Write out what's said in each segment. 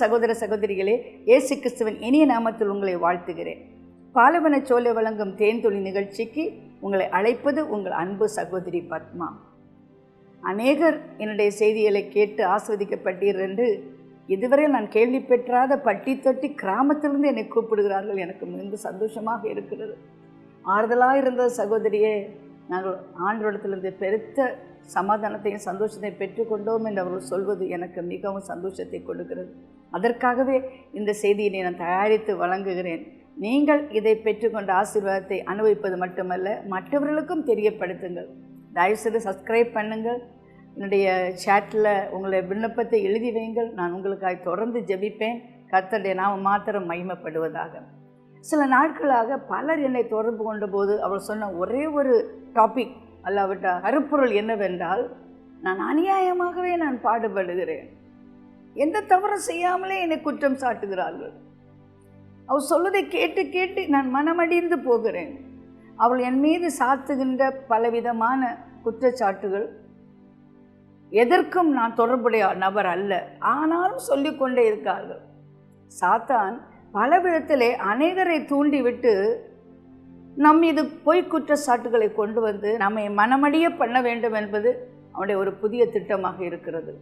சகோதர சகோதரிகளே இயேசு கிறிஸ்துவன் இனிய நாமத்தில் உங்களை வாழ்த்துகிறேன். பாலவன சோலை வழங்கும் தேன்தொழி நிகழ்ச்சிக்கு உங்களை அழைப்பது உங்கள் அன்பு சகோதரி பத்மா. அநேகர் என்னுடைய செய்திகளை கேட்டு ஆஸ்வதிக்கப்பட்டீர் என்று இதுவரை நான் கேள்வி பெற்றாத பட்டி தொட்டி கிராமத்திலிருந்து என்னை கூப்பிடுகிறார்கள். எனக்கு மிகுந்த சந்தோஷமாக இருக்கிறது. ஆறுதலாக இருந்த சகோதரியே நாங்கள் ஆண்டோடத்திலிருந்து பெருத்த சமாதானத்தையும் சந்தோஷத்தையும் பெற்றுக்கொண்டோம் என்று அவர்கள் சொல்வது எனக்கு மிகவும் சந்தோஷத்தை கொடுக்கிறது. அதற்காகவே இந்த செய்தியை நான் தயாரித்து வழங்குகிறேன். நீங்கள் இதை பெற்றுக்கொண்ட ஆசீர்வாதத்தை அனுபவிப்பது மட்டுமல்ல மற்றவர்களுக்கும் தெரியப்படுத்துங்கள். தயவுசெய்து சப்ஸ்கிரைப் பண்ணுங்கள். என்னுடைய சேட்டில் உங்களுடைய விண்ணப்பத்தை எழுதி வையுங்கள் நான் உங்களுக்காக தொடர்ந்து ஜெபிப்பேன். கர்த்தருடைய நாம் மாத்திரம் மகிமைப்படுவதாக. சில நாட்களாக பலர் என்னை தொடர்பு கொண்ட போது அவள் சொன்ன ஒரே ஒரு டாபிக் அல்லாவிட்ட கருப்பொருள் என்னவென்றால் நான் அநியாயமாகவே நான் பாடுபடுகிறேன். எந்த தவறும் செய்யாமலே என்னை குற்றம் சாட்டுகிறார்கள். அவள் சொல்வதை கேட்டு கேட்டு நான் மனமடிந்து போகிறேன். அவள் என் மீது சாத்துகின்ற பலவிதமான குற்றச்சாட்டுகள். எதற்கும் நான் தொடர்புடைய நபர் அல்ல. ஆனாலும் சொல்லிக்கொண்டே இருக்கார்கள். சாத்தான் பல விதத்திலே அநேகரை தூண்டிவிட்டு நம் மீது பொய் குற்றச்சாட்டுகளை கொண்டு வந்து நம்மை மனமடிய பண்ண வேண்டும் என்பது அவனுடைய ஒரு புதிய திட்டமாக இருக்கிறது.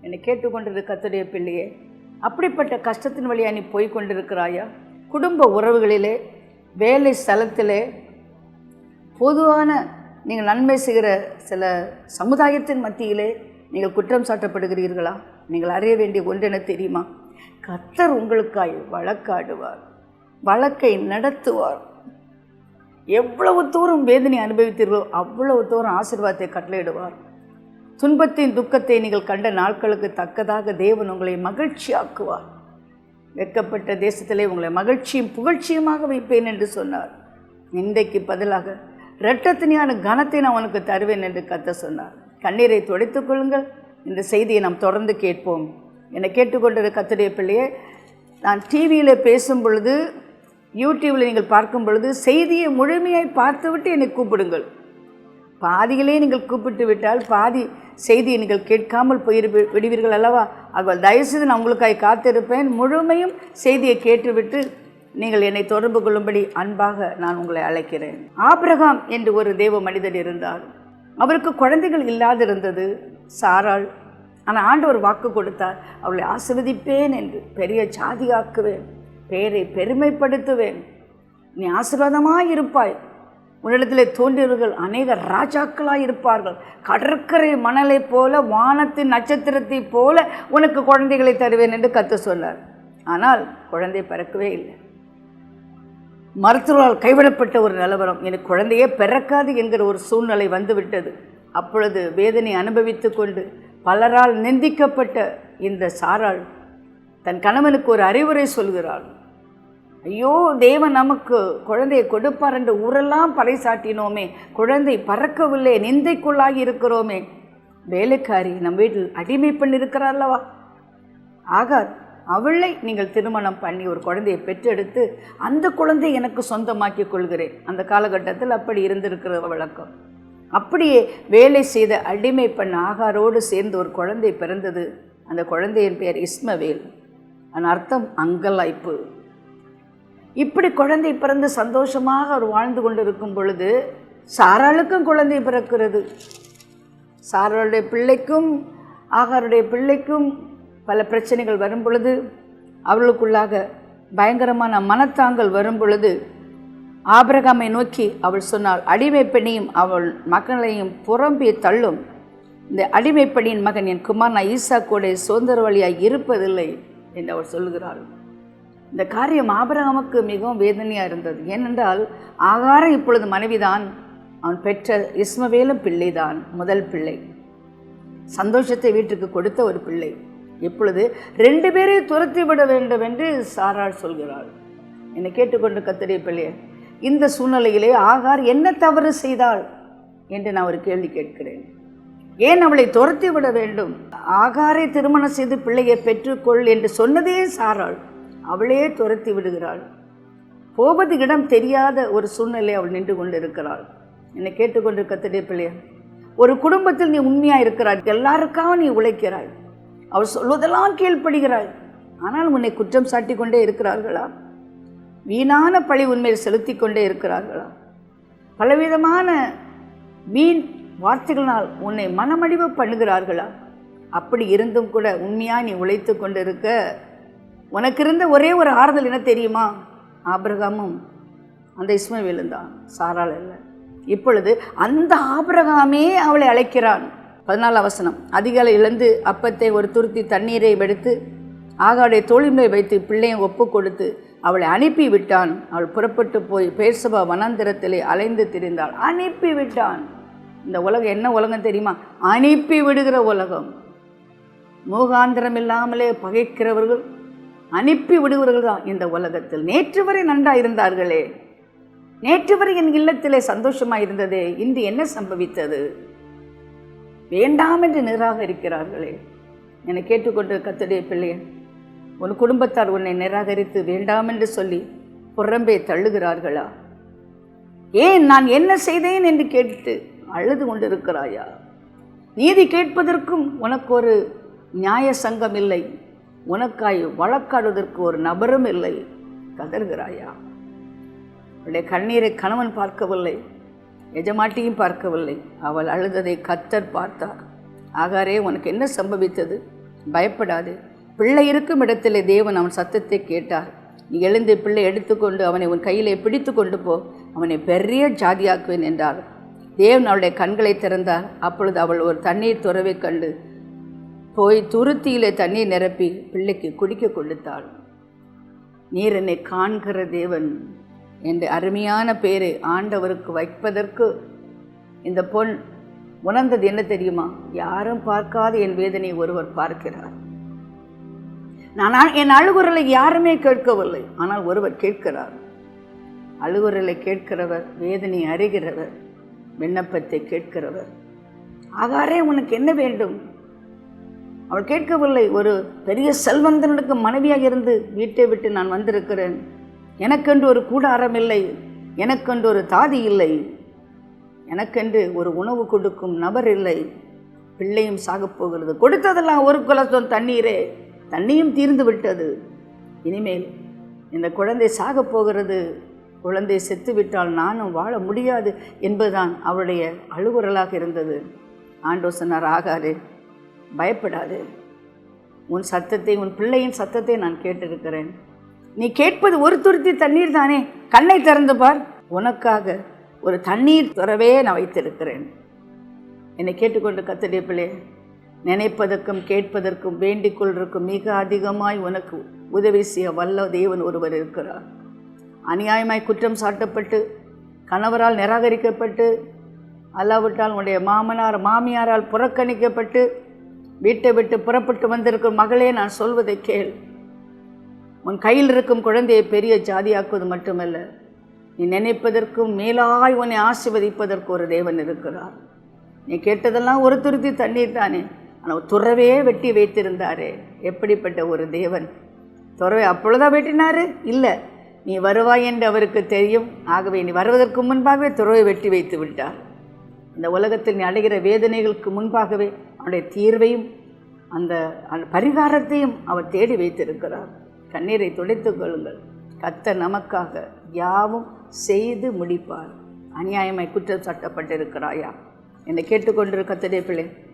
என்னை கேட்டுக்கொண்டது கத்துடைய பிள்ளையே அப்படிப்பட்ட கஷ்டத்தின் வழியாக நீ போய் கொண்டிருக்கிறாயா? குடும்ப உறவுகளிலே வேலை ஸ்தலத்திலே பொதுவான நீங்கள் நன்மை செய்கிற சில சமுதாயத்தின் மத்தியிலே நீங்கள் குற்றம் சாட்டப்படுகிறீர்களா? நீங்கள் அறிய வேண்டிய ஒன்றென தெரியுமா? கத்தர் உங்களுக்காய் வழக்காடுவார் வழக்கை நடத்துவார். எவ்வளவு தூரம் வேதனை அனுபவித்தீர்களோ அவ்வளவு தூரம் ஆசீர்வாதத்தை கட்டளையிடுவார். துன்பத்தின் துக்கத்தை நீங்கள் கண்ட நாட்களுக்கு தக்கதாக தேவன் உங்களை மகிழ்ச்சியாக்குவார். வெக்கப்பட்ட தேசத்திலே உங்களை மகிழ்ச்சியும் புகழ்ச்சியுமாக வைப்பேன் என்று சொன்னார். இன்றைக்கு பதிலாக இரட்டத்தினியான கனத்தை நான் உனக்கு தருவேன் என்று கத்த சொன்னார். கண்ணீரை துடைத்துக் கொள்ளுங்கள். இந்த செய்தியை நாம் தொடர்ந்து கேட்போம். என்னை கேட்டுக்கொண்ட கத்துடைய பிள்ளையே நான் டிவியில் பேசும் பொழுது யூடியூப்பில் நீங்கள் பார்க்கும் பொழுது செய்தியை முழுமையாய் பார்த்துவிட்டு என்னை கூப்பிடுங்கள். பாதியிலே நீங்கள் கூப்பிட்டு விட்டால் பாதி செய்தியை நீங்கள் கேட்காமல் போயிரு விடுவீர்கள் அல்லவா? அவள் தயவுசெய்து நான் உங்களுக்காக காத்திருப்பேன். முழுமையும் செய்தியை கேட்டுவிட்டு நீங்கள் என்னை தொடர்பு கொள்ளும்படி அன்பாக நான் உங்களை அழைக்கிறேன். ஆபிரகாம் என்று ஒரு தேவ மனிதர் இருந்தார். அவருக்கு குழந்தைகள் இல்லாதிருந்தது. சாராள் ஆனால் ஆண்டவர் வாக்கு கொடுத்தார். அவளை ஆசிர்வதிப்பேன் என்று பெரிய சாதியாக்குவேன் பெயரை பெருமைப்படுத்துவேன். நீ ஆசீர்வாதமாக இருப்பாய். உன்னிடத்தில் தோன்றியவர்கள் அநேக ராஜாக்களாக இருப்பார்கள். கடற்கரை மணலைப் போல வானத்தின் நட்சத்திரத்தைப் போல உனக்கு குழந்தைகளை தருவேன் என்று கத்து சொன்னார். ஆனால் குழந்தை பிறக்கவே இல்லை. மருத்துவரால் கைவிடப்பட்ட ஒரு நிலவரம். எனக்கு குழந்தையே பிறக்காது என்கிற ஒரு சூழ்நிலை வந்துவிட்டது. அப்பொழுது வேதனை அனுபவித்து கொண்டு பலரால் நிந்திக்கப்பட்ட இந்த சாராள் தன் கணவனுக்கு ஒரு அறிவுரை சொல்கிறாள். ஐயோ தேவன் நமக்கு குழந்தையை கொடுப்பார் என்று ஊரெல்லாம் பறைசாட்டினோமே குழந்தை பறக்கவில்லை நிந்தைக்குள்ளாகி இருக்கிறோமே. வேலைக்காரி நம் வீட்டில் அடிமை பண்ணியிருக்கிறார் ஆகார் அவளை நீங்கள் திருமணம் பண்ணி ஒரு குழந்தையை பெற்றெடுத்து அந்த குழந்தை எனக்கு சொந்தமாக்கி கொள்கிறேன். அந்த காலகட்டத்தில் அப்படி இருந்திருக்கிற வழக்கம். அப்படியே வேலை செய்த அடிமை பெண் ஆகாரோடு சேர்ந்து ஒரு குழந்தை பிறந்தது. அந்த குழந்தையின் பெயர் இஸ்மவேல். அதன் அர்த்தம் அங்கலாய்ப்பு. இப்படி குழந்தை பிறந்து சந்தோஷமாக அவர் வாழ்ந்து கொண்டிருக்கும் பொழுது சாராளுக்கும் குழந்தை பிறக்கிறது. சாராளுடைய பிள்ளைக்கும் ஆகாருடைய பிள்ளைக்கும் பல பிரச்சனைகள் வரும் பொழுது அவளுக்குள்ளாக பயங்கரமான மனத்தாங்கல் வரும் பொழுது ஆபிரகாமை நோக்கி அவள் சொன்னாள் அடிமை பெண்ணையும் அவள் மகனையும் புறம்பே தள்ளும். இந்த அடிமை பெண்ணின் மகன் என் குமார் நான் ஈசா கூட சுதந்திரவழியாய் இருப்பதில்லை என்று அவள் சொல்லுகிறாள். இந்த காரியம் ஆபரகமுக்கு மிகவும் வேதனையாக இருந்தது. ஏனென்றால் ஆகாரம் இப்பொழுது மனைவிதான். அவன் பெற்ற இஸ்மவேலும் பிள்ளைதான் முதல் பிள்ளை. சந்தோஷத்தை வீட்டுக்கு கொடுத்த ஒரு பிள்ளை. இப்பொழுது ரெண்டு பேரையும் துரத்தி விட வேண்டும் என்று சாராள் சொல்கிறாள். என்னை கேட்டுக்கொண்டு கத்திரிய பிள்ளையை இந்த சூழ்நிலையிலே ஆகார் என்ன தவறு செய்தாள் என்று நான் ஒரு கேள்வி கேட்கிறேன். ஏன் அவளை துரத்தி விட வேண்டும்? ஆகாரை திருமணம் செய்து பிள்ளையை பெற்றுக்கொள் என்று சொன்னதே சாராள். அவளே துரத்தி விடுகிறாள். போவது இடம் தெரியாத ஒரு சூழ்நிலை அவள் நின்று கொண்டிருக்கிறாள். என்னை கேட்டுக்கொண்டு கத்திரிய பிள்ளையா? ஒரு குடும்பத்தில் நீ உண்மையாக இருக்கிறாய். எல்லாருக்காக நீ உழைக்கிறாய். அவள் சொல்வதெல்லாம் கீழ்ப்படுகிறாய். ஆனால் உன்னை குற்றம் சாட்டி கொண்டே இருக்கிறார்களா? வீணான பழி உண்மையில் செலுத்தி கொண்டே இருக்கிறார்களா? பலவிதமான வீண் வார்த்தைகளால் உன்னை மனமடிவு பண்ணுகிறார்களா? அப்படி இருந்தும் கூட உண்மையாக நீ உழைத்து கொண்டிருக்க உனக்கு இருந்த ஒரே ஒரு ஆறுதல் என்ன தெரியுமா? ஆபிரகாமும் அந்த இஸ்மவேலும் தான் சாரால் இல்லை இப்பொழுது அந்த ஆபிரகாமே அவளை அழைக்கிறான். பதினாலு அவசனம். அதிகாலை இழந்து அப்பத்தை ஒரு துருத்தி தண்ணீரை வெடுத்து ஆகாவுடைய தோழிமை வைத்து பிள்ளையை ஒப்பு கொடுத்து அவளை அனுப்பி விட்டான் அவள் புறப்பட்டு போய் பேர்சபா வனாந்திரத்திலே அலைந்து திரிந்தாள். அனுப்பி விட்டான் இந்த உலகம் என்ன உலகம் தெரியுமா? அனுப்பி விடுகிற உலகம். மூகாந்திரம் இல்லாமலே பகைக்கிறவர்கள் அனுப்பி விடுகிறவர்கள் தான் இந்த உலகத்தில். நேற்று வரை நன்றாக இருந்தார்களே. நேற்று வரை என் இல்லத்திலே சந்தோஷமாக இருந்ததே. இன்று என்ன சம்பவித்தது? வேண்டாம் என்று நிராகரிக்கிறார்களே என்னை கேட்டுக்கொண்டு கத்துடைய பிள்ளையன் உன் குடும்பத்தார் உன்னை நிராகரித்து வேண்டாம் என்று சொல்லி புறம்பே தள்ளுகிறார்களா? ஏன் நான் என்ன செய்தேன் என்று கேட்டு அழுது கொண்டிருக்கிறாயா? நீதி கேட்பதற்கும் உனக்கு ஒரு நியாய சங்கம் இல்லை. உனக்காய் வழக்காடுவதற்கு ஒரு நபரும் இல்லை. கதறுகிறாயா? அவளுடைய கண்ணீரை கணவன் பார்க்கவில்லை. எஜமாட்டியும் பார்க்கவில்லை. அவள் அழுததை கத்தர் பார்த்தார். ஆகாரே உனக்கு என்ன சம்பவித்தது? பயப்படாது. பிள்ளை இருக்கும் இடத்திலே தேவன் அவன் சத்தத்தை கேட்டார். நீ எழுந்து பிள்ளை எடுத்துக்கொண்டு அவனை உன் கையிலே பிடித்து கொண்டு போ. அவனை பெரிய ஜாதியாக்குவேன் என்றார். தேவன் அவளுடைய கண்களை திறந்தார். அப்பொழுது அவள் ஒரு தண்ணீர் துறவை கண்டு போய் துருத்தியிலே தண்ணீர் நிரப்பி பிள்ளைக்கு குடிக்க கொடுத்தாள். நீர் என்னை காண்கிற தேவன் என்ற அருமையான பேரை ஆண்டவருக்கு வைப்பதற்கு இந்த பொன் உணர்ந்தது என்ன தெரியுமா? யாரும் பார்க்காத என் வேதனையை ஒருவர் பார்க்கிறார். நான் என் அழுகுரலை யாருமே கேட்கவில்லை. ஆனால் ஒருவர் கேட்கிறார். அழுகுரலை கேட்கிறவர் வேதனை அறிகிறவர் விண்ணப்பத்தை கேட்கிறவர். ஆகாரே உனக்கு என்ன வேண்டும்? அவள் கேட்கவில்லை. ஒரு பெரிய செல்வந்தனுக்கு மனைவியாக இருந்து வீட்டை விட்டு நான் வந்திருக்கிறேன். எனக்கென்று ஒரு கூடாரம் இல்லை. எனக்கென்று ஒரு தாதி இல்லை. எனக்கென்று ஒரு உணவு கொடுக்கும் நபர் இல்லை. பிள்ளையும் சாகப் போகிறது. கொடுத்ததெல்லாம் ஒரு குலத்தம் தண்ணீரே. தண்ணியும் தீர்ந்து விட்டது. இனிமேல் இந்த குழந்தை சாகப் போகிறது. குழந்தை செத்துவிட்டால் நானும் வாழ முடியாது என்பதுதான் அவளுடைய அழுகுரலாக இருந்தது. ஆண்டோ சொன்னார் ஆகாது பயப்படாது. உன் சத்தத்தை உன் பிள்ளையின் சத்தத்தை நான் கேட்டிருக்கிறேன். நீ கேட்பது ஒரு துருத்தி தண்ணீர் தானே? கண்ணை திறந்து பார். உனக்காக ஒரு தண்ணீர் துறவே நான் வைத்திருக்கிறேன். என்னை கேட்டுக்கொண்டு கத்தடிப்பிலே நினைப்பதற்கும் கேட்பதற்கும் வேண்டிக் கொள்வதற்கும் மிக அதிகமாய் உனக்கு உதவி செய்ய வல்ல தேவன் ஒருவர் இருக்கிறார். அநியாயமாய் குற்றம் சாட்டப்பட்டு கணவரால் நிராகரிக்கப்பட்டு அல்லாவிட்டால் உன்னுடைய மாமனார் மாமியாரால் புறக்கணிக்கப்பட்டு வீட்டை விட்டு புறப்பட்டு வந்திருக்கும் மகளே நான் சொல்வதை கேள். உன் கையில் இருக்கும் குழந்தையை பெரிய ஜாதியாக்குவது மட்டுமல்ல நீ நினைப்பதற்கும் மேலாய் உன்னை ஆசிர்வதிப்பதற்கு ஒரு தேவன் இருக்கிறார். நீ கேட்டதெல்லாம் ஒரு துருத்தி தண்ணீர் தானே. ஆனால் துறவே வெட்டி வைத்திருந்தாரே. எப்படிப்பட்ட ஒரு தேவன்? துறவை அப்பொழுதான் வெட்டினாரு? இல்லை. நீ வருவாய் என்று அவருக்கு தெரியும். ஆகவே நீ வருவதற்கு முன்பாகவே துறவை வெட்டி வைத்து விட்டார். இந்த உலகத்தில் நீ அடைகிற வேதனைகளுக்கு முன்பாகவே அவனுடைய தீர்வையும் அந்த அந்த பரிகாரத்தையும் அவர் தேடி வைத்திருக்கிறார். கண்ணீரை துடைத்துக் கொள்ளுங்கள். கத்த நமக்காக யாவும் செய்து முடிப்பார். அநியாயமாய் குற்றம் சாட்டப்பட்டிருக்கிறாயா? என்னை கேட்டுக்கொண்டிருக்க பிள்ளை.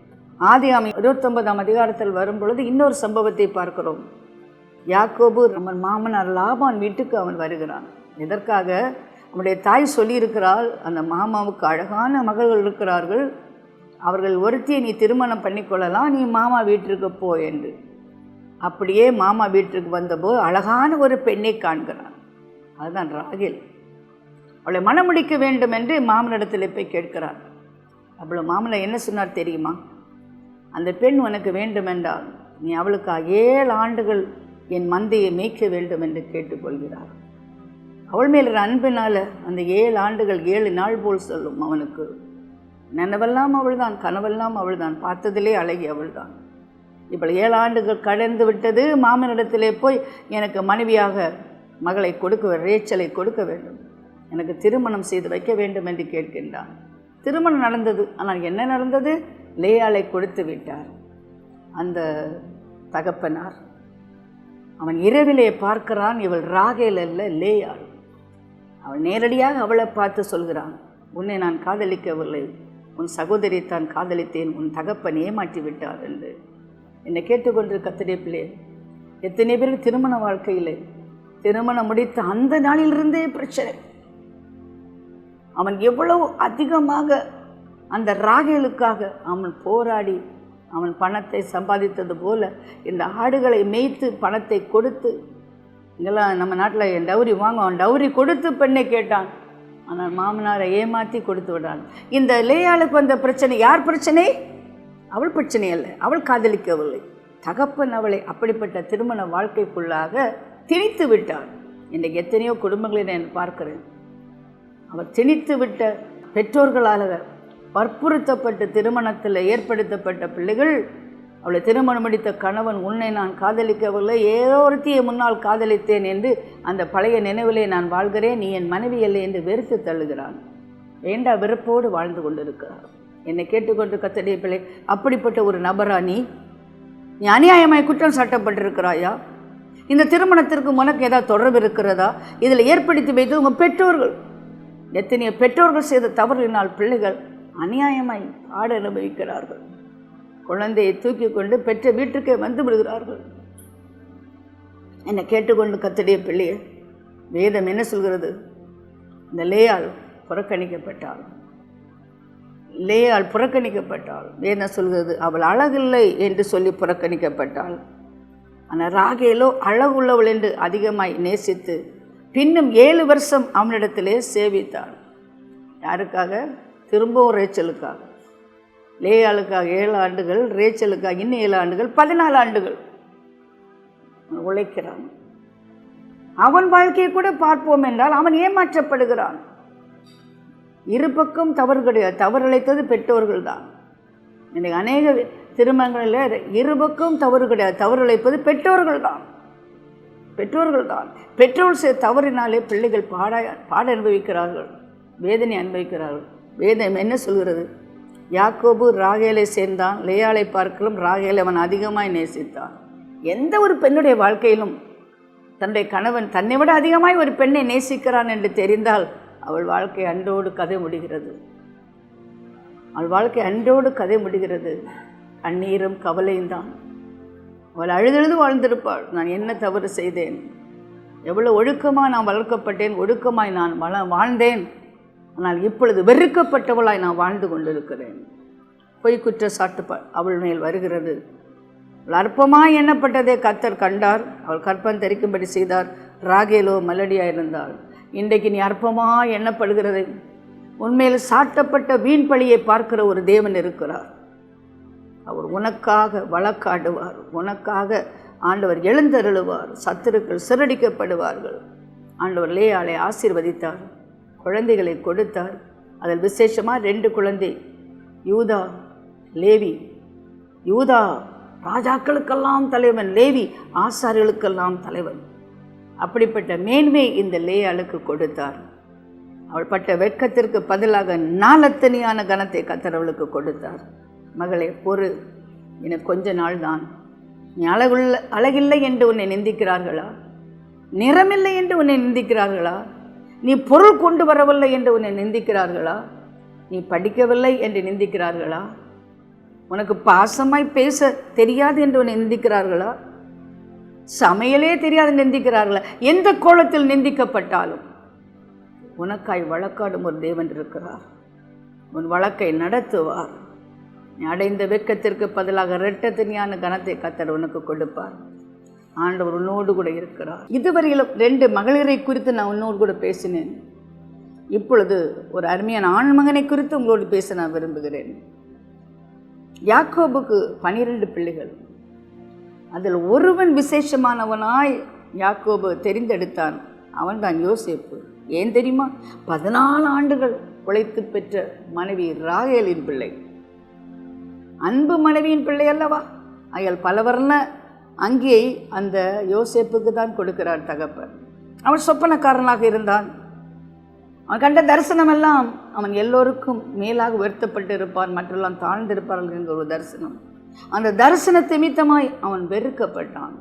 ஆதி அமை இருபத்தொன்பதாம் அதிகாரத்தில் வரும்பொழுது இன்னொரு சம்பவத்தை பார்க்கிறோம். யாக்கோபு நம்ம மாமனார் லாபான் வீட்டுக்கு அவன் வருகிறான். எதற்காக? நம்முடைய தாய் சொல்லியிருக்கிறாள் அந்த மாமாவுக்கு அழகான மகள்கள் இருக்கிறார்கள். அவர்கள் ஒருத்தியை நீ திருமணம் பண்ணிக்கொள்ளலாம் நீ மாமா வீட்டிற்கு போ என்று. அப்படியே மாமா வீட்டிற்கு வந்தபோது அழகான ஒரு பெண்ணை காண்கிறான். அதுதான் ராகில். அவளை மணமுடிக்க வேண்டும் என்று மாமனிடத்தில் போய் கேட்கிறார் அவ்வளோ மாமனார் என்ன சொன்னார் தெரியுமா? அந்த பெண் உனக்கு வேண்டுமென்றால் நீ அவளுக்காக ஏழு ஆண்டுகள் என் மந்தையை மேய்க்க வேண்டும் என்று கேட்டுக்கொள்கிறார். அவள் மேல் அன்பினால் அந்த ஏழு ஆண்டுகள் ஏழு நாள் போல் சொல்லும் அவனுக்கு. நினைவெல்லாம் அவள்தான் கனவெல்லாம் அவள்தான் பார்த்ததிலே அழகி அவள்தான். இப்படி ஏழு ஆண்டுகள் கடந்து விட்டது மாமனிடத்திலே போய் எனக்கு மனைவியாக மகளை கொடுக்க ரேச்சலை கொடுக்க வேண்டும். எனக்கு திருமணம் செய்து வைக்க வேண்டும் என்று கேட்கின்றான். திருமணம் நடந்தது ஆனால் என்ன நடந்தது? லேயாளை கொடுத்து விட்டார். அந்த தகப்பனார். அவன் இரவிலே பார்க்கிறான் இவள் ராகேல் அல்ல லேயாள். அவள் நேரடியாக அவளை பார்த்து சொல்கிறான் உன்னை நான் காதலிக்கவில்லை. உன் சகோதரி தான் காதலித்தேன். உன் தகப்பன் ஏமாற்றி விட்டார் என்று. என்னை கேட்டுக்கொண்டு கத்திரே பிள்ளை எத்தனை பேருக்கு திருமண வாழ்க்கையில் திருமணம் முடித்த அந்த நாளிலிருந்தே பிரச்சனை. அவன் எவ்வளவு அதிகமாக அந்த ராகேலுக்காக அவன் போராடி அவன் பணத்தை சம்பாதித்தது போல இந்த ஆடுகளை மேய்த்து பணத்தை கொடுத்து இங்கெல்லாம் நம்ம நாட்டில் என் டவுரி வாங்க அவன் டவுரி கொடுத்து பெண்ணை கேட்டான். ஆனால் மாமனாரை ஏமாற்றி கொடுத்து விடான் இந்த லேயாளுக்கு வந்த பிரச்சனை யார் பிரச்சனை? அவள் பிரச்சனை அல்ல அவள் காதலிக்கவில்லை. தகப்பன் அவளை அப்படிப்பட்ட திருமண வாழ்க்கைக்குள்ளாக திணித்து விட்டாள் இன்றைக்கு எத்தனையோ குடும்பங்களை நான் பார்க்கிறேன். அவர் திணித்து விட்ட பெற்றோர்களால் வற்புறுத்தப்பட்டு திருமணத்தில் ஏற்படுத்தப்பட்ட பிள்ளைகள் அவளை திருமணம் முடித்த கணவன் உன்னை நான் காதலிக்கவில்லை. ஏதோ ஒருத்தியை முன்னால் காதலித்தேன் என்று அந்த பழைய நினைவிலே நான் வாழ்கிறேன். நீ என் மனைவி இல்லை என்று வெறுத்து தள்ளுகிறான். வேண்டா வெறுப்போடு வாழ்ந்து கொண்டிருக்கிறார்? என்னை கேட்டுக்கொண்டு கத்தடைய பிள்ளை அப்படிப்பட்ட ஒரு நபரா நீ? நீ அநியாயமாய் குற்றம் சாட்டப்பட்டிருக்கிறாயா? இந்த திருமணத்திற்கு உனக்கு ஏதாவது தொடர்பு இருக்கிறதா? இதில் ஏற்படுத்தி வைத்து உங்கள் பெற்றோர்கள் எத்தனையோ பெற்றோர்கள் செய்த தவறினால் பிள்ளைகள் அநியாயமாய் ஆட அனுபவிக்கிறார்கள். குழந்தையை தூக்கி கொண்டு பெற்ற வீட்டுக்கே வந்து விடுகிறார்கள். என்னை கேட்டுக்கொண்டு கத்தடிய பிள்ளையே வேதம் என்ன சொல்கிறது? இந்த லேயால் புறக்கணிக்கப்பட்டாள். லேயால் புறக்கணிக்கப்பட்டாள். வேதம் சொல்கிறது? அவள் அழகில்லை என்று சொல்லி புறக்கணிக்கப்பட்டாள். ஆனால் ராகேலோ அழகுள்ளவள் என்று அதிகமாய் நேசித்து பின்னும் ஏழு வருஷம் அவனிடத்திலே சேவித்தாள். யாருக்காக? திரும்பவும் ரேச்சலுக்காக. லேயாளுக்காக ஏழு ஆண்டுகள் ரேச்சலுக்காக இன்னும் ஏழு ஆண்டுகள் பதினாலு ஆண்டுகள். உழைக்கிறான். அவன் வாழ்க்கையை கூட பார்ப்போம் என்றால் அவன் ஏமாற்றப்படுகிறான். இரு பக்கம் தவறு கிடையாது. தவறு இழைத்தது பெற்றோர்கள் தான் இன்னைக்கு அநேக திருமணங்களில் இரு பக்கம் தவறு கிடையாது. தவறு இழைப்பது பெற்றோர்கள் தான் பெற்றோர்கள் தான் பெற்றோர் தவறினாலே பிள்ளைகள் பாட பாட அனுபவிக்கிறார்கள். வேதனை அனுபவிக்கிறார்கள். வேதம் என்ன சொல்கிறது? யாக்கோபு ராகேலை சேர்ந்தான். லேயாலை பார்க்கலும் ராகேலை அவன் அதிகமாய் நேசித்தான். எந்த ஒரு பெண்ணுடைய வாழ்க்கையிலும் தன்னுடைய கணவன் தன்னை விட அதிகமாய் ஒரு பெண்ணை நேசிக்கிறான் என்று தெரிந்தால் அவள் வாழ்க்கை அன்றோடு கதை முடிகிறது. அவள் வாழ்க்கை அன்றோடு கதை முடிகிறது. கண்ணீரும் கவலையும் தான். அவள் அழுதழுது வாழ்ந்திருப்பாள். நான் என்ன தவறு செய்தேன்? எவ்வளோ ஒழுக்கமாக நான் வளர்க்கப்பட்டேன்? ஒழுக்கமாய் நான் வள வாழ்ந்தேன். ஆனால் இப்பொழுது வெறுக்கப்பட்டவளாய் நான் வாழ்ந்து கொண்டிருக்கிறேன். பொய் குற்றச்சாட்டு ப- அவள் மேல் வருகிறது. அவள் அற்பமாய் எண்ணப்பட்டதை கத்தர் கண்டார். அவள் கற்பம் தரிக்கும்படி செய்தார். ராகேலோ மலடியாக இருந்தாள். இன்றைக்கு நீ அற்பமாக எண்ணப்படுகிறது உண்மையில் சாட்டப்பட்ட வீண் பழியை பார்க்கிற ஒரு தேவன் இருக்கிறார். அவர் உனக்காக வழக்காடுவார். உனக்காக ஆண்டவர் எழுந்தருளுவார். சத்துருக்கள் சிறடிக்கப்படுவார்கள். ஆண்டவர் லேயாளை ஆசீர்வதித்தார். குழந்தைகளை கொடுத்தார். அதில் விசேஷமாக ரெண்டு குழந்தை யூதா லேவி. யூதா ராஜாக்களுக்கெல்லாம் தலைவன் லேவி ஆசாரிகளுக்கெல்லாம் தலைவன். அப்படிப்பட்ட மேன்மை இந்த லேயாளுக்கு கொடுத்தார். அவள் பட்ட வெட்கத்திற்கு பதிலாக நாலத்தனியான கனத்தை கத்தரவளுக்கு கொடுத்தார். மகளே பொறு எனக்கு கொஞ்ச நாள் தான் நீ அழகுள்ள அழகில்லை என்று உன்னை நிந்திக்கிறார்களா? நிறமில்லை என்று உன்னை நிந்திக்கிறார்களா? நீ பொருள் கொண்டு வரவில்லை என்று உன்னை நிந்திக்கிறார்களா? நீ படிக்கவில்லை என்று நிந்திக்கிறார்களா? உனக்கு பாசமாய் பேச தெரியாது என்று உன்னை நிந்திக்கிறார்களா? சமையலே தெரியாது நிந்திக்கிறார்களா? எந்த கோலத்தில் நிந்திக்கப்பட்டாலும்? உனக்காய் வழக்காடும் ஒரு தேவன் இருக்கிறார். உன் வழக்கை நடத்துவார். நீ அடைந்த வெட்கத்திற்கு பதிலாக இரட்டத்தனியான கனத்தை கத்தர் உனக்கு கொடுப்பார். ஆண்டவர் உன்னோடு கூட இருக்கிறார். இதுவரையிலும் ரெண்டு மகளிரை குறித்து நான் உன்னோடு கூட பேசினேன். இப்பொழுது ஒரு அருமையான ஆண் மகனை குறித்து உங்களோடு பேச நான் விரும்புகிறேன். யாக்கோபுக்கு பனிரெண்டு பிள்ளைகள். அதில் ஒருவன் விசேஷமானவனாய் யாக்கோபு தெரிந்தெடுத்தான். அவன்தான் யோசேப்பு. ஏன் தெரியுமா? பதினாலு ஆண்டுகள் உழைத்து பெற்ற மனைவி ராகேலின் பிள்ளை. அன்பு மனைவியின் பிள்ளை அல்லவா? அயல் பலவர்ண அங்கேயை அந்த யோசேப்புக்கு தான் கொடுக்கிறார் தகப்பன். அவன் சொப்பனக்காரனாக இருந்தான். அவன் கண்ட தரிசனமெல்லாம் அவன் எல்லோருக்கும் மேலாக உயர்த்தப்பட்டு இருப்பான் மற்றெல்லாம் தாழ்ந்திருப்பார்கள் என்கிற ஒரு தரிசனம். அந்த தரிசன நிமித்தமாய் அவன் வெறுக்கப்பட்டான்.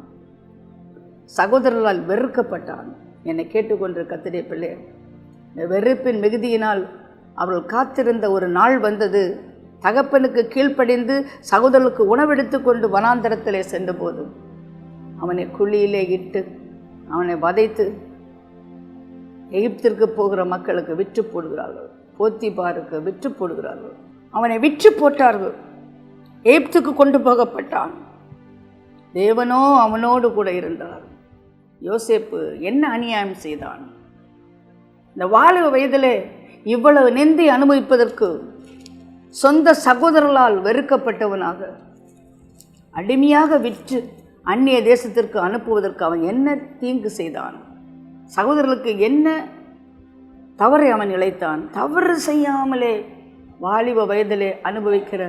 சகோதரர்களால் வெறுக்கப்பட்டான். என்னை கேட்டுக்கொண்டு கத்திரிய பிள்ளை இந்த வெறுப்பின் மிகுதியினால் அவர்கள் காத்திருந்த ஒரு நாள் வந்தது. தகப்பனுக்கு கீழ்ப்படிந்து சகோதரனுக்கு உணவெடுத்து கொண்டு வனாந்தரத்திலே சென்றபோது அவனை குழியிலே இட்டு அவனை வதைத்து எகிப்திற்கு போகிற மக்களுக்கு விற்று போடுகிறார்கள். போத்திபாருக்கு விற்று போடுகிறார்கள். அவனை விற்று போட்டார்கள். எகிப்துக்கு கொண்டு போகப்பட்டான். தேவனோ அவனோடு கூட இருந்தார். யோசேப்பு என்ன அநியாயம் செய்தான்? இந்த வாலிப வயதிலே இவ்வளவு நிந்தி அனுபவிப்பதற்கு சொந்த சகோதரர்களால் வெறுக்கப்பட்டவனாக அடிமையாக விற்று அந்நிய தேசத்திற்கு அனுப்புவதற்கு அவன் என்ன தீங்கு செய்தான்? சகோதரர்களுக்கு என்ன தவறை அவன் இழைத்தான் தவறு செய்யாமலே வாலிப வயதிலே அனுபவிக்கிற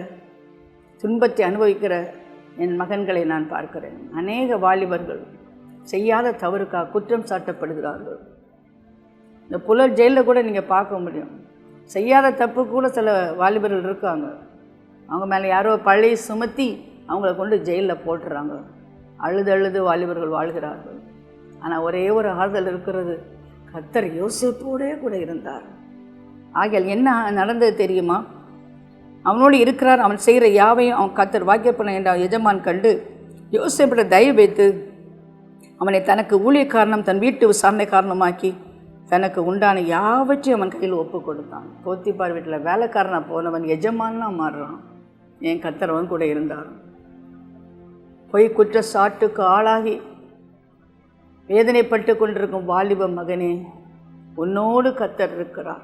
துன்பத்தை அனுபவிக்கிற என் மகன்களை நான் பார்க்கிறேன். அநேக வாலிபர்கள் செய்யாத தவறுக்காக குற்றம் சாட்டப்படுகிறார்கள். இந்த புலர் ஜெயிலில் கூட நீங்கள் பார்க்க முடியும். செய்யாத தப்பு கூட சில வாலிபர்கள் இருக்காங்க. அவங்க மேலே யாரோ பழைய சுமத்தி அவங்கள கொண்டு ஜெயிலில் போட்டுறாங்க. அழுது அழுது வாலிபர்கள் வாழ்கிறார்கள். ஆனால் ஒரே ஒரு ஆறுதல் இருக்கிறது. கத்தர் யோசிப்போடே கூட இருந்தார். ஆகியால் என்ன நடந்தது தெரியுமா? அவனோடு இருக்கிறார் அவன் செய்கிற யாவையும் அவன் கத்தர் வாக்கியப்பன என்ற எஜமான் கண்டு யோசிப்பிட தயவு வைத்து அவனை தனக்கு ஊழிய காரணம் தன் வீட்டு விசாரணை காரணமாக்கி தனக்கு உண்டான யாவற்றையும் அவன் கையில் ஒப்பு கொடுத்தான் போத்திப்பார் வீட்டில் வேலைக்காரனாக போனவன் எஜமானாக மாறுறான். என் கத்தரவன் கூட இருந்தார். பொய் குற்றச்சாட்டுக்கு ஆளாகி வேதனைப்பட்டு கொண்டிருக்கும் வாலிப மகனே உன்னோடு கத்தர் இருக்கிறார்.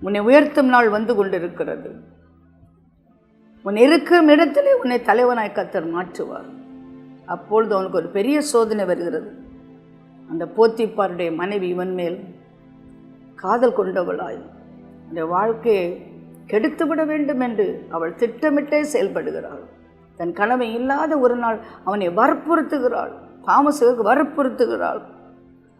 உன்னை உயர்த்தும் நாள் வந்து கொண்டிருக்கிறது. உன் இருக்கும் இடத்திலே உன்னை தலைவனாய் கத்தர் மாற்றுவார். அப்பொழுது அவனுக்கு ஒரு பெரிய சோதனை வருகிறது. அந்த போத்திப்பாருடைய மனைவி இவன் மேல் காதல் கொண்டவளாய். அந்த வாழ்க்கையை கெடுத்துவிட வேண்டும் என்று அவள் திட்டமிட்டே செயல்படுகிறாள். தன் கனவை இல்லாத ஒரு நாள் அவனை வற்புறுத்துகிறாள். பாமசுக்கு வற்புறுத்துகிறாள்.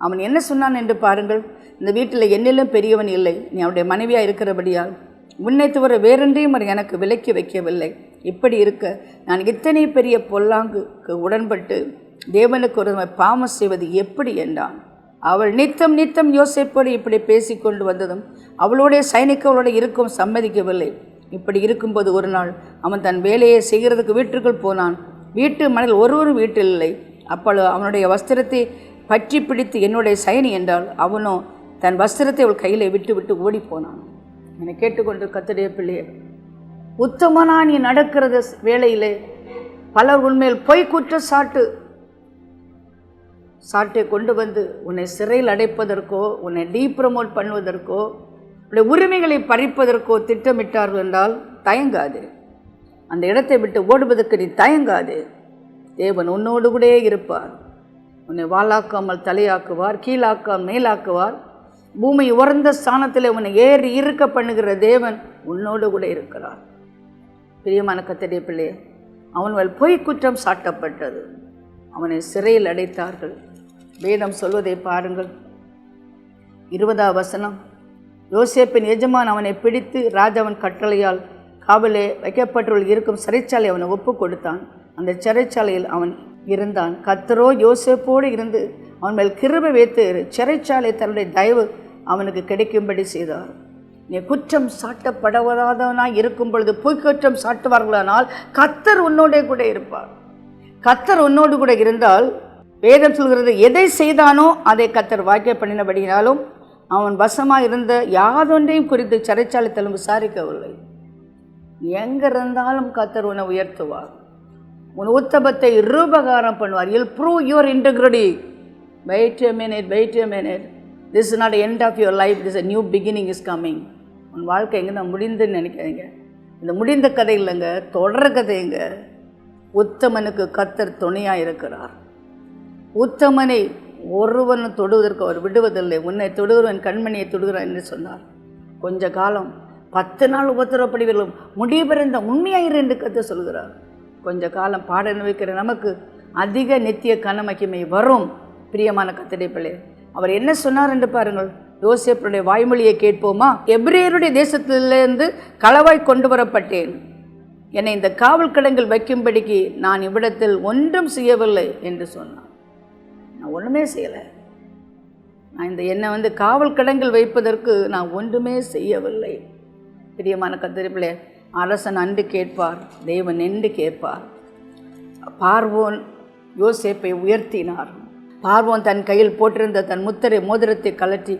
அவன் என்ன சொன்னான் என்று பாருங்கள். இந்த வீட்டில் என்னிலும் பெரியவன் இல்லை. நீ அவனுடைய மனைவியாக இருக்கிறபடியால் உன்னை தவிர வேறென்றையும் அவர் எனக்கு விலக்கி வைக்கவில்லை. இப்படி இருக்க நான் இத்தனை பெரிய பொல்லாங்குக்கு உடன்பட்டு தேவனுக்கு ஒரு பாமம் செய்வது எப்படி என்றான் அவள் நித்தம் நித்தம் யோசிப்போடு இப்படி பேசிக்கொண்டு வந்ததும் அவளுடைய சைனிக்கவளோடு இருக்கும் சம்மதிக்கவில்லை. இப்படி இருக்கும்போது ஒரு நாள் அவன் தன் வேலையை செய்கிறதுக்கு வீட்டுக்குள் போனான். வீட்டு மணல் ஒருவரும் வீட்டில் இல்லை. அப்பளோ அவனுடைய வஸ்திரத்தை பற்றி பிடித்து என்னுடைய சயனி என்றால் அவனோ தன் வஸ்திரத்தை அவள் கையில் விட்டு விட்டு ஓடி போனான் என்னை கேட்டுக்கொண்டு கத்துடைய பிள்ளையே உத்தமனா நீ நடக்கிறது வேலையிலே பலர் உண்மையில் பொய் குற்றச்சாட்டு சாட்டை கொண்டு வந்து உன்னை சிறையில் அடைப்பதற்கோ உன்னை டீப்ரமோட் பண்ணுவதற்கோ உடைய உரிமைகளை பறிப்பதற்கோ திட்டமிட்டார்கள் என்றால் தயங்காது. அந்த இடத்தை விட்டு ஓடுவதற்கு நீ தயங்காது. தேவன் உன்னோடு கூட இருப்பார். உன்னை வாளாக்காமல் தலையாக்குவார் கீழாக்காமல் மேலாக்குவார். பூமி உறந்த ஸ்தானத்தில் உன்னை ஏறி இருக்க பண்ணுகிற தேவன் உன்னோடு கூட இருக்கிறார். பிரியமான கத்தடைய பிள்ளையே அவன் பொய் குற்றம் சாட்டப்பட்டது. அவனை சிறையில் அடைத்தார்கள். வேதம் சொல்வதை பாருங்கள். இருபதாம் வசனம். யோசேப்பின் எஜமான் அவனை பிடித்து ராஜாவின் கட்டளையால் காவலே வைக்கப்பட்டுள்ள இருக்கும் சிறைச்சாலை அவனை ஒப்பு கொடுத்தான். அந்த சிறைச்சாலையில் அவன் இருந்தான். கத்தரோ யோசேப்போடு இருந்து அவன் மேல் கிருப வைத்து சிறைச்சாலை தன்னுடைய தயவு அவனுக்கு கிடைக்கும்படி செய்தார். நீ குற்றம் சாட்டப்படாதவனாய் இருக்கும் பொழுது பொய்க்குற்றம் சாட்டுவார்களானால் கத்தர் உன்னோடே கூட இருப்பார். கத்தர் உன்னோடு கூட இருந்தால் வேதம் சொல்கிறது எதை செய்தானோ அதை கத்தர் வாக்கிய பண்ணினபடினாலும் அவன் வசமாக இருந்த யாதொன்றையும் குறித்து சிறைச்சாலைத்தலும் விசாரிக்கவில்லை. எங்கே இருந்தாலும் கத்தர் உன்னை உயர்த்துவார். உன் உத்தபத்தை ரூபகாரம் பண்ணுவார். இல் prove your integrity wait a minute wait a minute this is not end of your life this a new beginning is coming உன் வாழ்க்கை எங்கே தான் முடிந்துன்னு நினைக்காதீங்க. இந்த முடிந்த கதை இல்லைங்க தொடர் கதைங்க உத்தமனுக்கு கத்தர் துணையாக இருக்கிறார். உத்தமனை ஒருவனும் தொடுவதற்கு அவர் விடுவதில்லை. உன்னை தொடுகிறவன் கண்மணியை தொடுகிறான் என்று சொன்னார். கொஞ்ச காலம் பத்து நாள் உபத்திரப்படுவீர்களும் முடிவறிந்த உண்மையாயிரு என்று கத்து சொல்கிறார். கொஞ்ச காலம் பாட வைக்கிற நமக்கு அதிக நித்திய கனமகிமை வரும். பிரியமான கத்திரை பிள்ளை அவர் என்ன சொன்னார் என்று பாருங்கள். யோசேப்பருடைய வாய்மொழியை கேட்போமா? எப்ரேயருடைய தேசத்திலிருந்து களவாய் கொண்டு வரப்பட்டேன். என்னை இந்த காவல் கிடங்கில் வைக்கும்படிக்கு நான் இவ்விடத்தில் ஒன்றும் செய்யவில்லை என்று சொன்னார். நான் ஒன்றுமே செய்யலை. நான் இந்த என்னை வந்து காவல் கடங்கள் வைப்பதற்கு நான் ஒன்றுமே செய்யவில்லை. பிரியமான கத்திரிப்பிள்ளை அரசன் அன்று கேட்பார் தெய்வன் என்று கேட்பார். பார்வோன் யோசேப்பை உயர்த்தினார். பார்வோன் தன் கையில் போட்டிருந்த தன் முத்தரை மோதிரத்தை கலற்றி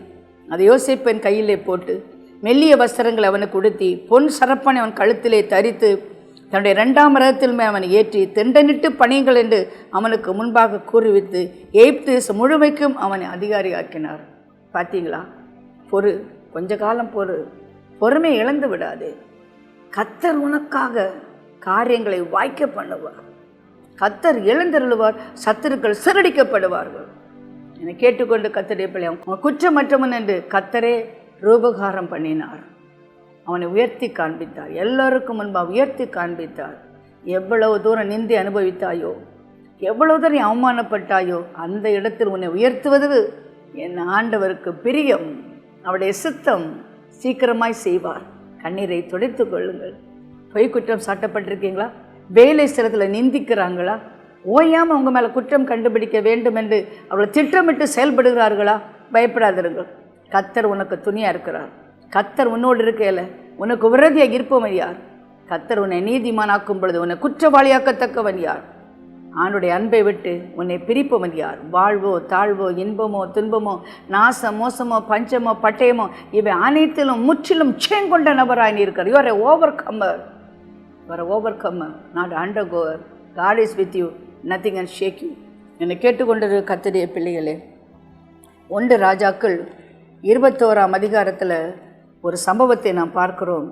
அதை யோசேப்பின் கையிலே போட்டு மெல்லிய வஸ்திரங்களை அவனுக்கு உடுத்தி பொன் சரப்பனை அவன் கழுத்திலே தரித்து தன்னுடைய இரண்டாம் ரகத்தில் மேல் அவனை ஏற்றி திண்டனிட்டு பணியுங்கள் என்று அவனுக்கு முன்பாக கூறிவித்து எய்ப்து முழுமைக்கும் அவனை அதிகாரி ஆக்கினார் பார்த்தீங்களா? பொறு கொஞ்ச காலம் பொறு. பொறுமை இழந்து விடாதே. கத்தர் உனக்காக காரியங்களை வாய்க்க பண்ணுவார். கத்தர் எழுந்தருளுவார் சத்துருக்கள் சிறடிக்கப்படுவார்கள். என்னை கேட்டுக்கொண்டு கத்தருடைய பிள்ளை குற்றமற்றவன் என்று கத்தரே ரூபகாரம் பண்ணினார். அவனை உயர்த்தி காண்பித்தார். எல்லோருக்கும் முன்பாக உயர்த்தி காண்பித்தார். எவ்வளவு தூரம் நிந்தி அனுபவித்தாயோ எவ்வளவு தூரம் அவமானப்பட்டாயோ அந்த இடத்தில் உன்னை உயர்த்துவது என் ஆண்டவருக்கு பிரியம். அவருடைய சித்தம் சீக்கிரமாய் செய்வார். கண்ணீரை துடைத்து கொள்ளுங்கள். பொய் குற்றம் சாட்டப்பட்டிருக்கீங்களா? வேலை ஸ்தலத்தில் நிந்திக்கிறாங்களா? ஓயாமல் உங்கள் மேலே குற்றம் கண்டுபிடிக்க வேண்டும் என்று அவளை திட்டமிட்டு செயல்படுகிறார்களா? பயப்படாதிருங்கள். கத்தர் உனக்கு துணியாக இருக்கிறார். கத்தர் உன்னோடு இருக்கையில் உனக்கு விரதியாக இருப்பவன் யார்? கத்தர் உன்னை நீதிமானாக்கும் பொழுது உன்னை குற்றவாளியாக்கத்தக்கவன் யார்? ஆணுடைய அன்பை விட்டு உன்னை பிரிப்பவன் யார்? வாழ்வோ தாழ்வோ இன்பமோ துன்பமோ நாசம் மோசமோ பஞ்சமோ பட்டயமோ இவை அனைத்திலும் முற்றிலும் சேங்கொண்ட நபராய் நீ இருக்கார் your a over comer your over comer not under cover God is with you nothing and shake you என்னை கேட்டுக்கொண்டது கத்தடைய பிள்ளைகளே ஒன்று ராஜாக்கள் இருபத்தோராம் அதிகாரத்தில் ஒரு சம்பவத்தை நாம் பார்க்கிறோம்.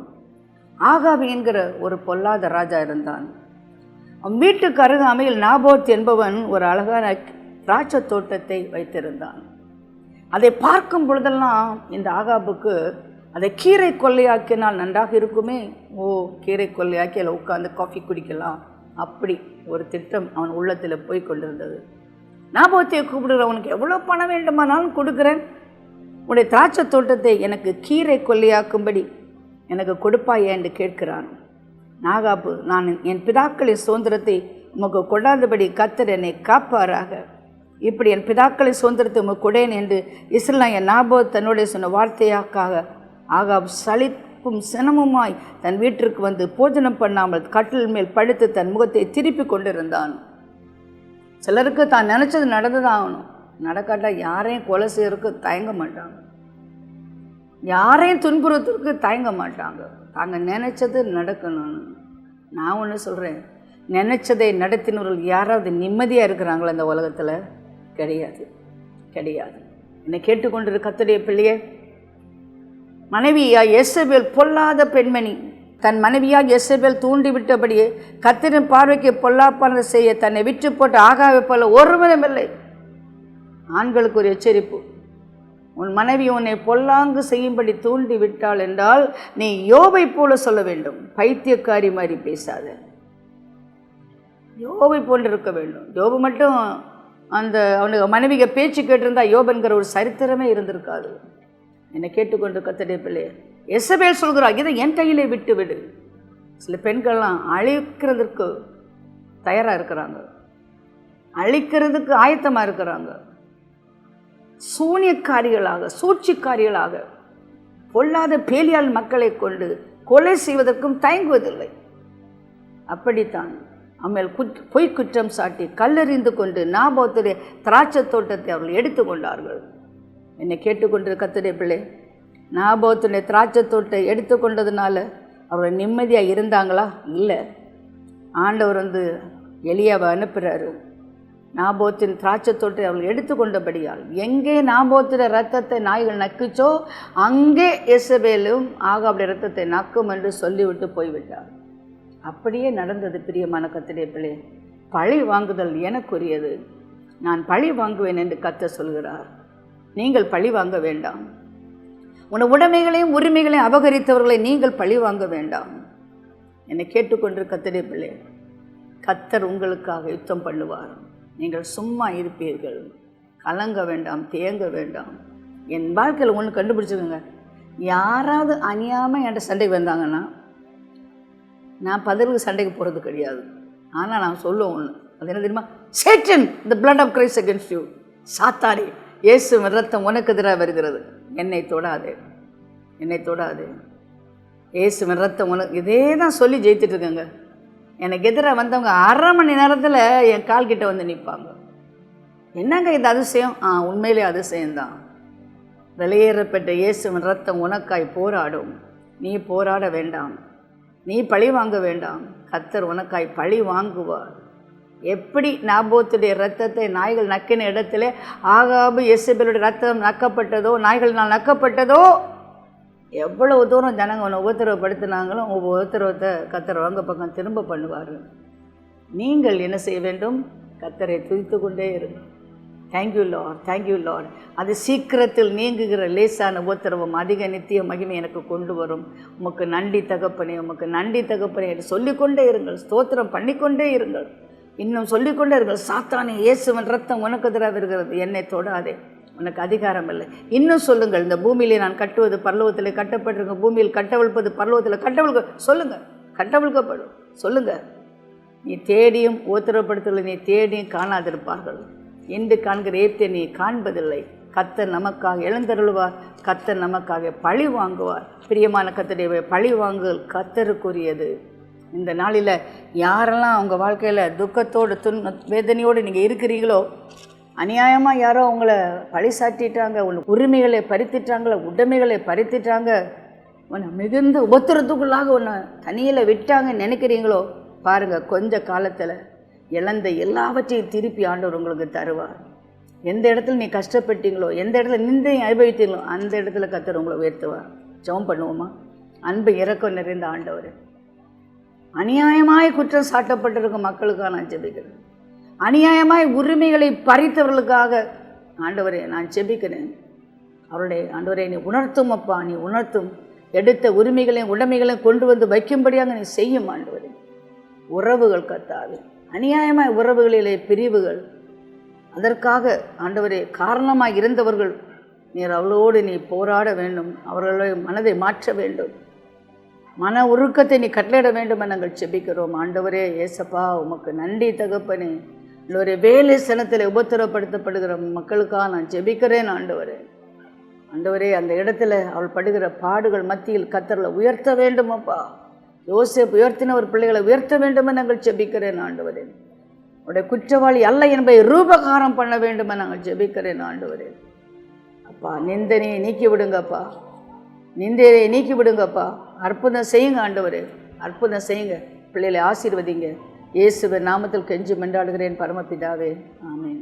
ஆகாவி என்கிற ஒரு பொல்லாத ராஜா இருந்தான். அவன் வீட்டுக்கு அருகாமையில் நாபோத் என்பவன் ஒரு அழகான திராட்சை தோட்டத்தை வைத்திருந்தான். அதை பார்க்கும் பொழுதெல்லாம் இந்த ஆகாபுக்கு அதை கீரை கொள்ளையாக்கினால் நன்றாக இருக்குமே? ஓ கீரை கொள்ளையாக்கி அதில் உட்காந்து காஃபி குடிக்கலாம். அப்படி ஒரு திட்டம் அவன் உள்ளத்தில் போய் கொண்டிருந்தது. நாபோத்தியை கூப்பிடுற உனக்கு எவ்வளோ பணம் வேண்டுமானாலும் கொடுக்குறேன். உன்னுடைய திராட்சை தோட்டத்தை எனக்கு கீரை கொல்லையாக்கும்படி எனக்கு கொடுப்பாயே என்று கேட்கிறான். நாகாபு நான் என் பிதாக்களின் சுதந்திரத்தை உமக்கு கொடாதபடி கத்தர் என்னை காப்பாராக. இப்படி என் பிதாக்களின் சுதந்திரத்தை உமக்கு கொடேன் என்று இஸ்லாம் என் நாபோ தன்னுடைய சொன்ன வார்த்தையாக்காக ஆகாப் சலிப்பும் சினமுமாய் தன் வீட்டிற்கு வந்து போஜனம் பண்ணாமல் கட்டில் மேல் படுத்து தன் முகத்தை திருப்பி கொண்டிருந்தான். சிலருக்கு தான் நினச்சது நடந்ததாகணும். நடக்காட்டால் யாரையும் கொலை செய்யறதுக்கு தயங்க மாட்டாங்க. யாரையும் துன்புறுத்துறதுக்கு தயங்க மாட்டாங்க. தாங்க நினச்சது நடக்கணும்னு. நான் ஒன்று சொல்கிறேன் நினச்சதை நடத்தினவர்கள் யாராவது நிம்மதியாக இருக்கிறாங்களா இந்த உலகத்தில்? கிடையாது. கிடையாது. என்னை கேட்டுக்கொண்டிரு கத்துடைய பிள்ளையே. மனைவியா எஸ்எபேல் பொல்லாத பெண்மணி. தன் மனைவியாக எஸ்எபேல் தூண்டிவிட்டபடியே கத்திரின் பார்வைக்கு பொல்லாப்பான செய்ய தன்னை விற்று போட்டு ஆகாவை போல ஒருவரும் இல்லை. ஆண்களுக்கு ஒரு எச்சரிப்பு. உன் மனைவி உன்னை பொல்லாங்கு செய்யும்படி தூண்டி விட்டாள் என்றால் நீ யோபை போல சொல்ல வேண்டும். பைத்தியக்காரி மாதிரி பேசாத. யோபை போன்றிருக்க இருக்க வேண்டும். யோபு மட்டும் அந்த அவனுக்கு மனைவிக பேச்சு கேட்டிருந்தா யோபன்கிற ஒரு சரித்திரமே இருந்திருக்காது. என்னை கேட்டுக்கொண்டு கத்தடைய பிள்ளையே எசபேல் சொல்கிறா இதை என் கையிலே விட்டு விடு. சில பெண்கள்லாம் அழிக்கிறதுக்கு தயாராக இருக்கிறாங்க. அழிக்கிறதுக்கு ஆயத்தமாக இருக்கிறாங்க. சூனியக்காரிகளாக சூழ்ச்சிக்காரிகளாக பொல்லாத பேலியால் மக்களை கொண்டு கொலை செய்வதற்கும் தயங்குவதில்லை. அப்படித்தான் அம்மேல் குத் பொய் குற்றம் சாட்டி கல்லறிந்து கொண்டு நாபோத்துடைய திராட்சை தோட்டத்தை அவர்கள் எடுத்துக்கொண்டார்கள் என்னை கேட்டுக்கொண்டு கத்துடைய பிள்ளை. நாபோத்துடைய திராட்சை தோட்டை எடுத்துக்கொண்டதுனால அவர்கள் நிம்மதியாக இருந்தாங்களா? இல்லை. ஆண்டவர் வந்து எளியாவை அனுப்புகிறாரு நாபோத்தின் திராட்சை தொட்டை அவள் எடுத்துக்கொண்டபடியால் எங்கே நாபோத்திர ரத்தத்தை நாய்கள் நக்குச்சோ அங்கே எசபேலும் ஆகாவுடைய ரத்தத்தை நக்கும் என்று சொல்லிவிட்டு போய்விட்டார். அப்படியே நடந்தது பிரியமான கத்திரிய பிள்ளை. பழி வாங்குதல் எனக்குரியது. நான் பழி வாங்குவேன் என்று கத்த சொல்கிறார். நீங்கள் பழி வாங்க வேண்டாம். உன் உடைமைகளையும் உரிமைகளையும் அபகரித்தவர்களை நீங்கள் பழி வாங்க வேண்டாம். என்னை கேட்டுக்கொண்டு கத்திரிய பிள்ளை கத்தர் உங்களுக்காக யுத்தம் பண்ணுவார். நீங்கள் சும்மா இருப்பீர்கள். கலங்க வேண்டாம் தேங்க வேண்டாம். என் வாழ்க்கையில் ஒன்று கண்டுபிடிச்சிக்கோங்க. யாராவது அணியாமல் என்கிட்ட சண்டைக்கு வந்தாங்கன்னா நான் பதிலுக்கு சண்டைக்கு போகிறது கிடையாது. ஆனால் நான் சொல்லுவேன் ஒன்று அது என்ன தெரியுமா? Satan the blood of Christ against you சாத்தாரி இயேசு ரத்தம் உனக்கு எதிராக வருகிறது. என்னை தொடாதே என்னை தொடாதே. இயேசு ரத்தம் உனக்கு இதே தான் சொல்லி ஜெயித்துட்டு இருக்கேங்க. எனக்கு எதிராக வந்தவங்க அரை மணி நேரத்தில் என் கால் கிட்ட வந்து நிற்பாங்க என்னங்க இது அதிசயம்? ஆ உண்மையிலே அதிசயம்தான். வெளியேறப்பட்ட இயேசுவின் ரத்தம் உனக்காய் போராடும். நீ போராட வேண்டாம். நீ பழி வாங்க வேண்டாம். கத்தர் உனக்காய் பழி வாங்குவார். எப்படி நாபோத்துடைய ரத்தத்தை நாய்கள் நக்கின இடத்துல ஆகாபு எசபேலுடைய ரத்தம் நக்கப்பட்டதோ நாய்களினால் நக்கப்பட்டதோ எவ்வளவு தூரம் ஜனங்க உன்னை உபத்திரவப்படுத்தினாங்களோ உங்கள் உபத்திரவத்தை கத்தர் வாங்க பக்கம் திரும்ப பண்ணுவார். நீங்கள் என்ன செய்ய வேண்டும்? கத்தரை துதித்து கொண்டே இருங்க தேங்க்யூ லார்ட் தேங்க்யூ லார்ட் அது சீக்கிரத்தில் நீங்குகிற லேசான உபத்திரவம் அதிக நித்திய மகிமை எனக்கு கொண்டு வரும். உமக்கு நன்றி தகப்பனே உமக்கு நன்றி தகப்பனே என்று சொல்லிக்கொண்டே இருங்கள். ஸ்தோத்திரம் பண்ணிக்கொண்டே இருங்கள். இன்னும் சொல்லிக்கொண்டே இருங்கள். சாத்தானே இயேசுவன் ரத்தம் உனக்கு எதிராக இருக்கிறது. என்னை தொடாதே. உனக்கு அதிகாரம் இல்லை. இன்னும் சொல்லுங்கள் இந்த பூமியிலே நான் கட்டுவது பரலோகத்தில் கட்டப்பட்டிருக்க பூமியில் கட்டவிழ்ப்பது பரலோகத்தில் கட்டவிழ்க சொல்லுங்கள் கட்டவிழ்க்கப்படும் சொல்லுங்கள். நீ தேடியும் உத்தரப்படுத்தலை நீ தேடியும் காணாதிருப்பார்கள். என்று காண்கிற ஏத்தை நீ காண்பதில்லை. கத்த நமக்காக எழுந்தருளுவார் கத்த நமக்காக பழி வாங்குவார். பிரியமான கத்தடைய பழி வாங்குதல் கத்தருக்குரியது இந்த நாளில் யாரெல்லாம் அவங்க வாழ்க்கையில் துக்கத்தோடு துன் வேதனையோடு நீங்கள் இருக்கிறீங்களோ அநியாயமாக யாரோ உங்களை பழி சாட்டிட்டாங்க உன் உரிமைகளை பறித்துட்டாங்கள உடைமைகளை பறித்துட்டாங்க. உன்னை மிகுந்த உபத்திரத்துக்குள்ளாக உன்னை தனியில் விட்டாங்கன்னு நினைக்கிறீங்களோ? பாருங்கள் கொஞ்ச காலத்தில் இழந்த எல்லாவற்றையும் திருப்பி ஆண்டவர் உங்களுக்கு தருவார். எந்த இடத்துல நீ கஷ்டப்பட்டீங்களோ எந்த இடத்துல நிந்தை அனுபவித்தீங்களோ அந்த இடத்துல கத்தர் உங்களை உயர்த்துவார். ஜெபம் பண்ணுவோமா? அன்பு இறக்கம் நிறைந்த ஆண்டவர். அநியாயமாய் குற்றம் சாட்டப்பட்டிருக்கும் மக்களுக்காக நான் ஜெபிக்கிறேன். அநியாயமாய் உரிமைகளை பறித்தவர்களுக்காக ஆண்டவரே நான் செபிக்கிறேன். அவருடைய ஆண்டவரே நீ உணர்த்தும் அப்பா நீ உணர்த்தும். எடுத்த உரிமைகளையும் உடைமைகளையும் கொண்டு வந்து வைக்கும்படியாக நீ செய்யும் ஆண்டவரே. உறவுகள் கத்தாது அநியாயமாய் உறவுகளிலே பிரிவுகள். அதற்காக ஆண்டவரே காரணமாக இருந்தவர்கள் நீர் அவளோடு நீ போராட வேண்டும். அவர்களுடைய மனதை மாற்ற வேண்டும். மன உருக்கத்தை நீ கட்டளையிட வேண்டும் என நாங்கள் செபிக்கிறோம். ஆண்டவரே ஏசப்பா உமக்கு நன்றி தகப்பனே. ஒரு வேலை சனத்தில் உபத்திரப்படுத்தப்படுகிற மக்களுக்காக நான் ஜெபிக்கிறேன் ஆண்டவரே. ஆண்டவரே அந்த இடத்துல அவள் படுகிற பாடுகள் மத்தியில் கத்தர்களை உயர்த்த வேண்டும் அப்பா உயர்த்தின ஒரு பிள்ளைகளை உயர்த்த வேண்டும் நாங்கள் ஜெபிக்கிறேன் ஆண்டவரே. உடைய குற்றவாளி அல்ல என்பதை ரூபகாரம் பண்ண வேண்டும் நாங்கள் ஜெபிக்கிறேன் ஆண்டவரே. அப்பா நிந்தனையை நீக்கி விடுங்கப்பா நிந்தையை நீக்கி விடுங்கப்பா அற்புதம் செய்யுங்க ஆண்டவரே. அற்புதம் செய்யுங்க. பிள்ளைகளை ஆசீர்வதிங்க. இயேசுவின் நாமத்தில் கெஞ்சி மன்றாடுகிறேன் பரமபிதாவே. ஆமேன்.